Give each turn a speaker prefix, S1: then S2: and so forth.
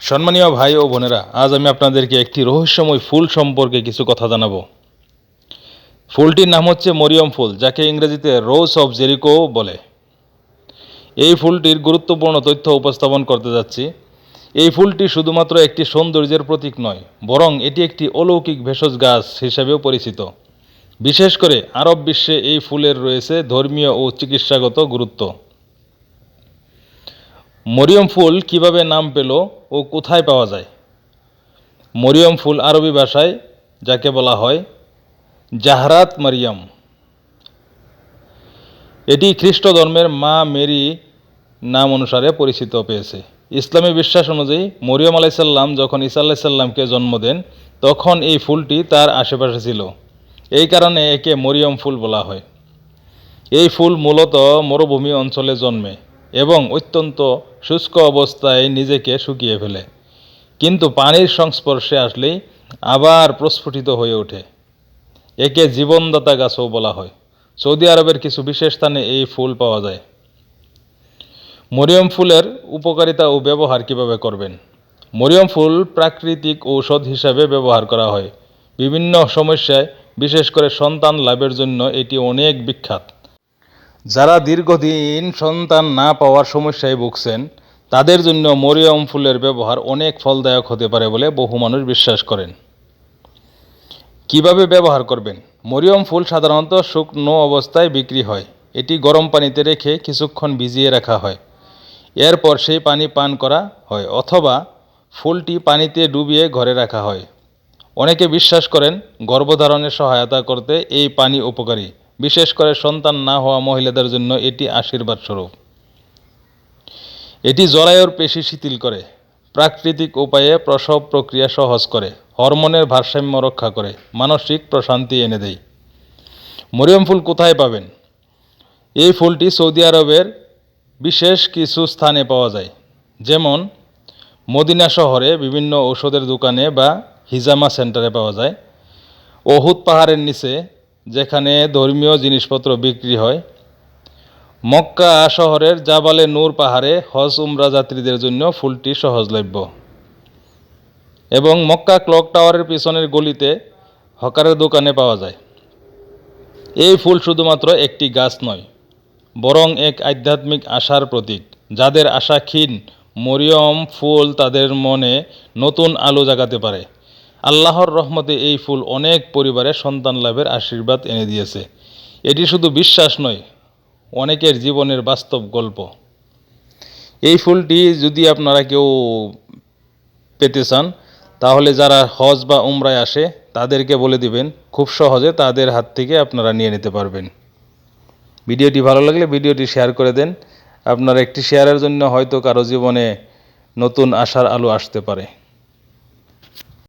S1: সম্মানীয় ভাই ও বোনেরা, আজ আমি আপনাদেরকে একটি রহস্যময় ফুল সম্পর্কে কিছু কথা জানাব। ফুলটির নাম হচ্ছে মরিয়ম ফুল, যাকে ইংরেজিতে রোজ অফ জেরিকো বলে। এই ফুলটির গুরুত্বপূর্ণ তথ্য উপস্থাপন করতে যাচ্ছি। এই ফুলটি শুধুমাত্র একটি সৌন্দর্যের প্রতীক নয়, বরং এটি একটি অলৌকিক ভেষজ গাছ হিসাবেও পরিচিত। বিশেষ করে আরব বিশ্বে এই ফুলের রয়েছে ধর্মীয় ও চিকিৎসাগত গুরুত্ব। মরিয়ম ফুল কীভাবে নাম পেল ও কোথায় পাওয়া যায়? মরিয়ম ফুল আরবি ভাষায় যাকে বলা হয় জাহরাত মারিয়াম। এটি খ্রিস্ট ধর্মের মা মেরি নাম অনুসারে পরিচিত পেয়েছে। ইসলামী বিশ্বাস অনুযায়ী মরিয়ম আলাইসাল্লাম যখন ঈসা আলাইসাল্লামকে জন্ম দেন, তখন এই ফুলটি তার আশেপাশে ছিল। এই কারণে একে মরিয়ম ফুল বলা হয়। এই ফুল মূলত মরুভূমি অঞ্চলে জন্মে। এবং অত্যন্ত শুষ্ক অবস্থায় নিজেকে শুকিয়ে ফেলে। কিন্তু পানির সংস্পর্শে আসলেই আবার প্রস্ফুটিত হয়ে ওঠে। একে জীবনদাতা গাছও বলা হয়। সৌদি আরবের কিছু বিশেষ স্থানে এই ফুল পাওয়া যায়। মরিয়ম ফুলের উপকারিতা ও ব্যবহার কীভাবে করবেন? মরিয়ম ফুল প্রাকৃতিক ঔষধ হিসাবে ব্যবহার করা হয়। বিভিন্ন সমস্যায়, বিশেষ করে সন্তান লাভের জন্য এটি অনেক বিখ্যাত। যারা দীর্ঘদিন সন্তান না পাওয়ার সমস্যায় ভুগছেন, তাদের জন্য মরিয়ম ফুলের ব্যবহার অনেক ফলদায়ক হতে পারে বলে বহু মানুষ বিশ্বাস করেন। কীভাবে ব্যবহার করবেন? মরিয়ম ফুল সাধারণত শুকনো অবস্থায় বিক্রি হয়। এটি গরম পানিতে রেখে কিছুক্ষণ ভিজিয়ে রাখা হয়। এরপর সেই পানি পান করা হয় অথবা ফুলটি পানিতে ডুবিয়ে ঘরে রাখা হয়। অনেকে বিশ্বাস করেন গর্ভধারণে সহায়তা করতে এই পানি উপকারী। বিশেষ করে সন্তান না হওয়া মহিলাদের জন্য এটি আশীর্বাদ স্বরূপ। এটি জরায়ুর পেশি শিথিল করে, প্রাকৃতিক উপায়ে প্রসব প্রক্রিয়া সহজ করে, হরমোনের ভারসাম্য রক্ষা করে, মানসিক প্রশান্তি এনে দেয়। মরিয়ম ফুল কোথায় পাবেন? এই ফুলটি সৌদি আরবের বিশেষ কিছু স্থানে পাওয়া যায়। যেমন, মদিনা শহরে বিভিন্ন ঔষধের দোকানে বা হিজামা সেন্টারে পাওয়া যায়। ওহুদ পাহাড়ের নিচে যেখানে ধর্মীয় জিনিসপত্র বিক্রি হয়। মক্কা শহরের জাবালে নূর পাহাড়ে হজ উমরা যাত্রীদের জন্য ফুলটি সহজলভ্য। এবং মক্কা ক্লক টাওয়ারের পিছনের গলিতে হকারের দোকানে পাওয়া যায়। এই ফুল শুধুমাত্র একটি গাছ নয়, বরং এক আধ্যাত্মিক আশার প্রতীক, যাদের আশা ক্ষীণ, মরিয়ম ফুল তাদের মনে নতুন আলো জাগাতে পারে। আল্লাহর রহমতে এই ফুল অনেক পরিবারে সন্তান লাভের আশীর্বাদ এনে দিয়েছে। এটি শুধু বিশ্বাস নয়, অনেকের জীবনের বাস্তব গল্প। এই ফুলটি যদি আপনারা কেউ পেতে চান, তাহলে যারা হজ বা উমরায় আসে, তাদেরকে বলে দিবেন, খুব সহজে তাদের হাত থেকে আপনারা নিয়ে নিতে পারবেন। ভিডিওটি ভালো লাগলে ভিডিওটি শেয়ার করে দেন। আপনার একটি শেয়ারের জন্য হয়তো কারও জীবনে নতুন আশার আলো আসতে পারে।